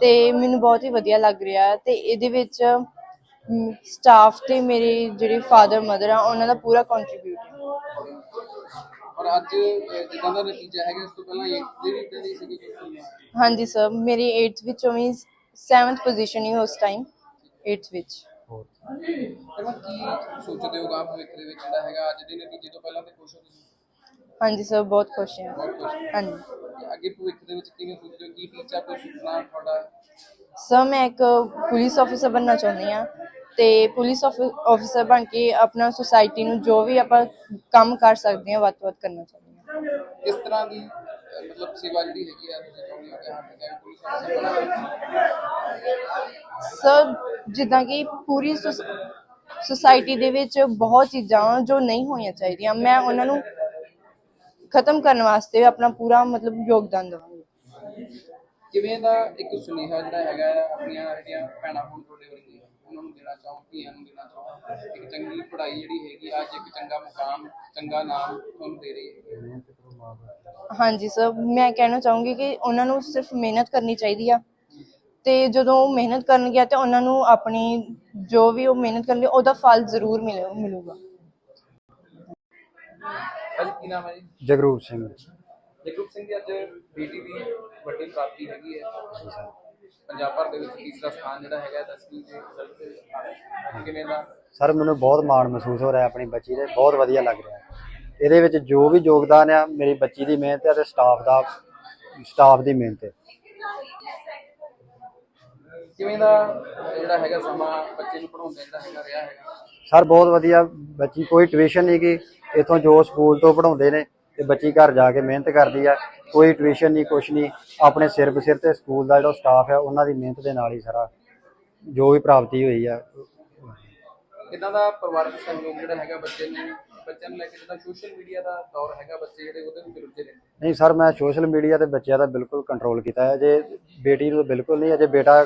ਤੇ ਮੈਨੂੰ ਬਹੁਤ ਹੀ ਵਧੀਆ ਲੱਗ ਰਿਹਾ ਤੇ ਇਹਦੇ ਵਿੱਚ ਸਟਾਫ ਤੇ ਮੇਰੇ ਜਿਹੜੇ ਫਾਦਰ ਮਦਰ ਆ ਉਹਨਾਂ ਦਾ ਪੂਰਾ ਕੰਟਰੀਬਿਊਟ ਹੈ। ਔਰ ਅੱਜ ਜਿੱਦਾਂ ਦਾ ਨਤੀਜਾ ਹੈਗਾ ਇਸ ਤੋਂ ਪਹਿਲਾਂ ਇੱਕ ਦੇ ਵੀ ਦੀ ਸੀਗੀ ਹਾਂਜੀ ਸਰ ਮੇਰੀ 8th ਵਿੱਚੋਂ ਵੀ 7th ਪੋਜੀਸ਼ਨ ਹੀ ਉਸ ਟਾਈਮ 8th ਵਿੱਚ। ਪਰ ਕੀ ਸੋਚਦੇ ਹੋ ਭਵਿੱਖ ਦੇ ਵਿੱਚ ਜਿਹੜਾ ਹੈਗਾ ਅੱਜ ਦੇ ਨਤੀਜੇ ਤੋਂ ਪਹਿਲਾਂ ਤੇ ਖੁਸ਼ ਹੋ ਤੁਸੀਂ? ਹਾਂਜੀ ਸਰ ਬਹੁਤ ਖੁਸ਼ ਹਾਂ। ਬਹੁਤ ਖੁਸ਼ ਹਾਂਜੀ। ਤੇ ਅੱਗੇ ਭਵਿੱਖ ਦੇ ਵਿੱਚ ਕਿਵੇਂ ਸੋਚਦੇ ਹੋ? ਕੀ ਟੀਚਾ ਕੋਈ ਸੁਪਨਾ ਤੁਹਾਡਾ? ਸਰ ਮੈਂ ਇੱਕ ਪੁਲਿਸ ਆਫੀਸਰ ਬਣਨਾ ਚਾਹੁੰਦੀ ਆ ਤੇ ਪੁਲਿਸ ਆਫੀਸਰ ਬਣ ਕੇ ਆਪਣਾ ਸੁਸਾਇਟੀ ਨੂੰ ਜੋ ਵੀ ਆਪਾਂ ਕੰਮ ਕਰ ਸਕਦੇ ਹਾਂ ਵੱਧ ਤੋਂ ਵੱਧ ਕਰਨਾ ਚਾਹੁੰਦੀ ਹਾਂ। ਕਿਸ ਤਰ੍ਹਾਂ ਦੀ ਅਹ, ਮਤਲਬ ਸੇਵਾ ਜਿਹੜੀ ਹੈਗੀ ਆ ਤੁਸੀਂ ਚਾਹੁੰਦੇ ਹੋ ਕਿ ਹਾਂ ਠੀਕ ਹੈ ਪੁਲਿਸ ਅਫਸਰ ਬਣਾ? ਸਰ ਜਿੱਦਾਂ ਕਿ ਪੂਰੀ ਸੁਸਾਇਟੀ ਦੇ ਵਿੱਚ ਬਹੁਤ ਚੀਜ਼ਾਂ ਜੋ ਨਹੀਂ ਹੋਣੀਆਂ ਚਾਹੀਦੀਆਂ ਮੈਂ ਉਹਨਾਂ ਨੂੰ ਖਤਮ ਕਰਨ ਵਾਸਤੇ ਆਪਣਾ ਪੂਰਾ ਮਤਲਬ ਯੋਗਦਾਨ ਦਵਾਂਗੀ। ਕਿਵੇਂ ਦਾ ਇੱਕ ਸੁਨੇਹਾ ਜਿਹੜਾ ਹੈਗਾ ਆ ਆਪਣੀਆਂ ਜਿਹੜੀਆਂ ਭੈਣਾਂ ਹੁਣ ਤੁਹਾਡੇ ਵਰਗੀਆਂ ਉਹਨਾਂ ਨੂੰ ਦੇਣਾ ਚਾਹੋ ਧੀਆਂ ਨੂੰ ਦੇਣਾ ਚਾਹੋ? ਇੱਕ ਚੰਗੀ ਪੜ੍ਹਾਈ ਜਿਹੜੀ ਹੈਗੀ ਅੱਜ ਇੱਕ ਚੰਗਾ ਮੁਕਾਮ ਚੰਗਾ ਨਾਮ ਤੁਹਾਨੂੰ ਦੇ ਰਹੀ ਹੈ। ਹਾਂਜੀ ਸਰ ਮੈਂ ਕਹਿਣਾ ਚਾਹੂੰਗੀ ਕਿ ਉਹਨਾਂ ਨੂੰ ਸਿਰਫ ਮਿਹਨਤ ਕਰਨੀ ਚਾਹੀਦੀ ਆ। ਤੇ ਜਦੋਂ ਉਹ ਮਿਹਨਤ ਕਰਨਗੇ ਤੇ ਉਹਨਾਂ ਨੂੰ ਆਪਣੀ ਜੋ ਵੀ ਉਹ ਮਿਹਨਤ ਕਰਨਗੇ ਉਹਦਾ ਫਲ ਜ਼ਰੂਰ ਮਿਲੇ ਮਿਲੂਗਾ। ਅੱਜ ਕੀ ਨਾਮ ਹੈ ਜੀ? ਜਗਰੂਪ ਸਿੰਘ। ਜਗਰੂਪ ਸਿੰਘ ਜੀ ਅੱਜ ਬੇਟੀ ਦੀ ਵੱਡੀ ਪ੍ਰਾਪਤੀ ਹੈਗੀ ਹੈ। ਪੰਜਾਬ ਭਰ ਦੇ ਵਿੱਚ ਤੀਸਰਾ ਸਥਾਨ ਜਿਹੜਾ ਹੈਗਾ 10ਵੀਂ ਦੇ ਰਿਜ਼ਲਟ। ਕਿਵੇਂ ਦਾ? ਸਰ ਮੈਨੂੰ ਬਹੁਤ ਮਾਣ ਮਹਿਸੂਸ ਹੋ ਰਿਹਾ ਆਪਣੀ ਬੱਚੀ ਦੇ ਬਹੁਤ ਵਧੀਆ ਲੱਗ ਰਿਹਾ ਇਹਦੇ ਵਿੱਚ ਜੋ ਵੀ ਯੋਗਦਾਨ ਆ ਮੇਰੀ ਬੱਚੀ ਦੀ ਮਿਹਨਤ ਹੈ ਤੇ ਸਟਾਫ ਦਾ ਸਟਾਫ ਦੀ ਮਿਹਨਤ ਹੈ। ਕਿਵੇਂ ਦਾ ਜਿਹੜਾ ਹੈਗਾ ਸਮਾਂ ਬੱਚੇ ਨੂੰ ਪੜਾਉਂਦੇ ਜਿਹੜਾ ਹੈਗਾ ਰਿਹਾ ਹੈਗਾ? ਸਰ ਬਹੁਤ ਵਧੀਆ। ਬੱਚੀ ਕੋਈ ਟਿਊਸ਼ਨ ਨਹੀਂ ਗਈ। ਇਥੋਂ ਜੋ ਸਕੂਲ ਤੋਂ ਪੜਾਉਂਦੇ ਨੇ ਤੇ ਬੱਚੀ ਘਰ ਜਾ ਕੇ ਮਿਹਨਤ ਕਰਦੀ ਆ ਕੋਈ ਟਿਊਸ਼ਨ ਨਹੀਂ ਕੁਛ ਨਹੀਂ ਆਪਣੇ ਸਿਰ ਬਸਿਰ ਤੇ ਸਕੂਲ ਦਾ ਜਿਹੜਾ ਸਟਾਫ ਹੈ ਉਹਨਾਂ ਦੀ ਮਿਹਨਤ ਦੇ ਨਾਲ ਹੀ ਸਾਰਾ ਜੋ ਵੀ ਪ੍ਰਾਪਤੀ ਹੋਈ ਆ। ਕਿੱਦਾਂ ਦਾ ਪਰਿਵਾਰਕ ਸਹਿਯੋਗ ਜਿਹੜਾ ਹੈਗਾ ਬੱਚੇ ਨੂੰ ਬੱਚਿਆਂ ਨੂੰ ਲੈ ਕੇ ਜਿੱਦਾਂ ਸੋਸ਼ਲ ਮੀਡੀਆ ਦਾ ਦੌਰ ਹੈਗਾ ਬੱਚੇ ਜਿਹੜੇ ਉਹਦੇ ਵਿੱਚ ਰੁੱਝੇ ਨੇ? ਨਹੀਂ ਸਰ ਮੈਂ ਸੋਸ਼ਲ ਮੀਡੀਆ ਤੇ ਬੱਚਿਆਂ ਦਾ ਬਿਲਕੁਲ ਕੰਟਰੋਲ ਕੀਤਾ ਹੈ ਜੇ ਬੇਟੀ ਨੂੰ ਬਿਲਕੁਲ ਨਹੀਂ ਅਜੇ ਬੇਟਾ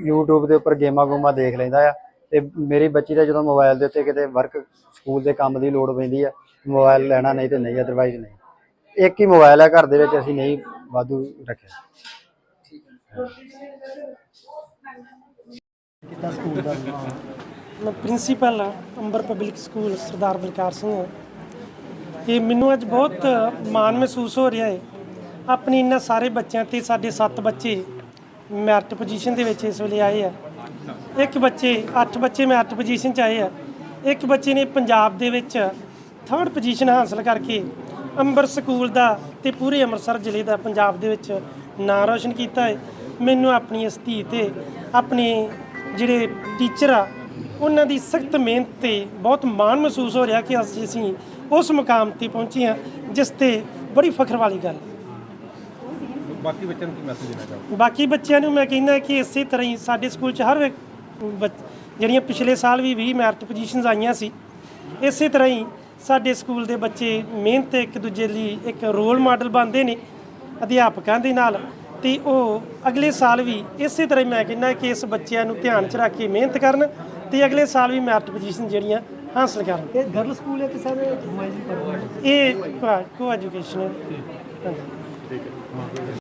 YouTube ਦੇ ਉੱਪਰ ਗੇਮਾਂ ਗੂਮਾਂ ਦੇਖ ਲੈਂਦਾ ਆ ਤੇ ਮੇਰੀ ਬੱਚੀ ਦਾ ਜਦੋਂ ਮੋਬਾਈਲ ਦੇ ਉੱਤੇ ਕਿਤੇ ਵਰਕ ਸਕੂਲ ਦੇ ਕੰਮ ਦੀ ਲੋੜ ਪੈਂਦੀ ਆ ਮੋਬਾਈਲ ਲੈਣਾ ਨਹੀਂ ਤੇ ਨਹੀਂ ਅਦਰਵਾਈਜ਼ ਨਹੀਂ। ਇੱਕ ਹੀ ਮੋਬਾਈਲ ਹੈ ਘਰ ਦੇ ਵਿੱਚ ਅਸੀਂ ਨਹੀਂ ਵਾਧੂ ਰੱਖਿਆ। ਮੈਂ ਪ੍ਰਿੰਸੀਪਲ ਹਾਂ ਅੰਬਰ ਪਬਲਿਕ ਸਕੂਲ ਸਰਦਾਰ ਬਲਕਾਰ ਸਿੰਘ ਇਹ ਮੈਨੂੰ ਅੱਜ ਬਹੁਤ ਮਾਣ ਮਹਿਸੂਸ ਹੋ ਰਿਹਾ ਹੈ ਆਪਣੀ ਇਹਨਾਂ ਸਾਰੇ ਬੱਚਿਆਂ ਤੇ ਸਾਡੇ 7 ਬੱਚੇ ਮੈਰਿਟ ਪੋਜੀਸ਼ਨ ਦੇ ਵਿੱਚ ਇਸ ਵੇਲੇ ਆਏ ਆ। ਇੱਕ ਬੱਚੇ 8 ਬੱਚੇ ਮੈਰਿਟ ਪੋਜੀਸ਼ਨ 'ਚ ਆਏ ਆ। ਇੱਕ ਬੱਚੇ ਨੇ ਪੰਜਾਬ ਦੇ ਵਿੱਚ ਥਰਡ ਪੋਜੀਸ਼ਨ ਹਾਸਲ ਕਰਕੇ ਅੰਬਰ ਸਕੂਲ ਦਾ ਤੇ ਪੂਰੇ ਅੰਮ੍ਰਿਤਸਰ ਜ਼ਿਲ੍ਹੇ ਦਾ ਪੰਜਾਬ ਦੇ ਵਿੱਚ ਨਾਂ ਰੋਸ਼ਨ ਕੀਤਾ ਹੈ ਮੈਨੂੰ ਆਪਣੀ ਇਸ ਧੀ ਤੇ ਆਪਣੇ ਜਿਹੜੇ ਟੀਚਰ ਆ ਉਹਨਾਂ ਦੀ ਸਖਤ ਮਿਹਨਤ ਤੇ ਬਹੁਤ ਮਾਣ ਮਹਿਸੂਸ ਹੋ ਰਿਹਾ ਕਿ ਅੱਜ ਅਸੀਂ ਉਸ ਮੁਕਾਮ ਤੇ ਪਹੁੰਚੇ ਹਾਂ ਜਿਸ ਤੇ ਬੜੀ ਫਖਰ ਵਾਲੀ ਗੱਲ ਹੈ। ਬਾਕੀ ਬੱਚਿਆਂ ਨੂੰ ਕੀ ਮੈਸੇਜ ਦੇਣਾ ਚਾਹੋਗੇ ਬਾਕੀ ਬੱਚਿਆਂ ਨੂੰ ਮੈਂ ਕਹਿੰਦਾ ਕਿ ਇਸੇ ਤਰ੍ਹਾਂ ਹੀ ਸਾਡੇ ਸਕੂਲ 'ਚ ਹਰ ਜਿਹੜੀਆਂ ਪਿਛਲੇ ਸਾਲ ਵੀ 20 ਮੈਰਿਟ ਪੋਜੀਸ਼ਨਸ ਆਈਆਂ ਸੀ ਇਸੇ ਤਰ੍ਹਾਂ ਹੀ ਸਾਡੇ ਸਕੂਲ ਦੇ ਬੱਚੇ ਮਿਹਨਤ ਇੱਕ ਦੂਜੇ ਲਈ ਇੱਕ ਰੋਲ ਮਾਡਲ ਬਣਦੇ ਨੇ ਅਧਿਆਪਕਾਂ ਦੇ ਨਾਲ ਤੇ ਉਹ ਅਗਲੇ ਸਾਲ ਵੀ ਇਸੇ ਤਰ੍ਹਾਂ ਹੀ ਮੈਂ ਕਹਿੰਦਾ ਕਿ ਇਸ ਬੱਚਿਆਂ ਨੂੰ ਧਿਆਨ 'ਚ ਰੱਖ ਕੇ ਮਿਹਨਤ ਕਰਨ ਤੇ ਅਗਲੇ ਸਾਲ ਵੀ ਮੈਰਿਟ ਪੋਜੀਸ਼ਨ ਜਿਹੜੀਆਂ ਹਾਸਲ ਕਰਨ। ਇਹ ਗਰਲ ਸਕੂਲ ਹੈ ਕਿ ਸਰ ਇਹ ਕੋ ਐਜੂਕੇਸ਼ਨ ਹੈ। ਹਾਂਜੀ।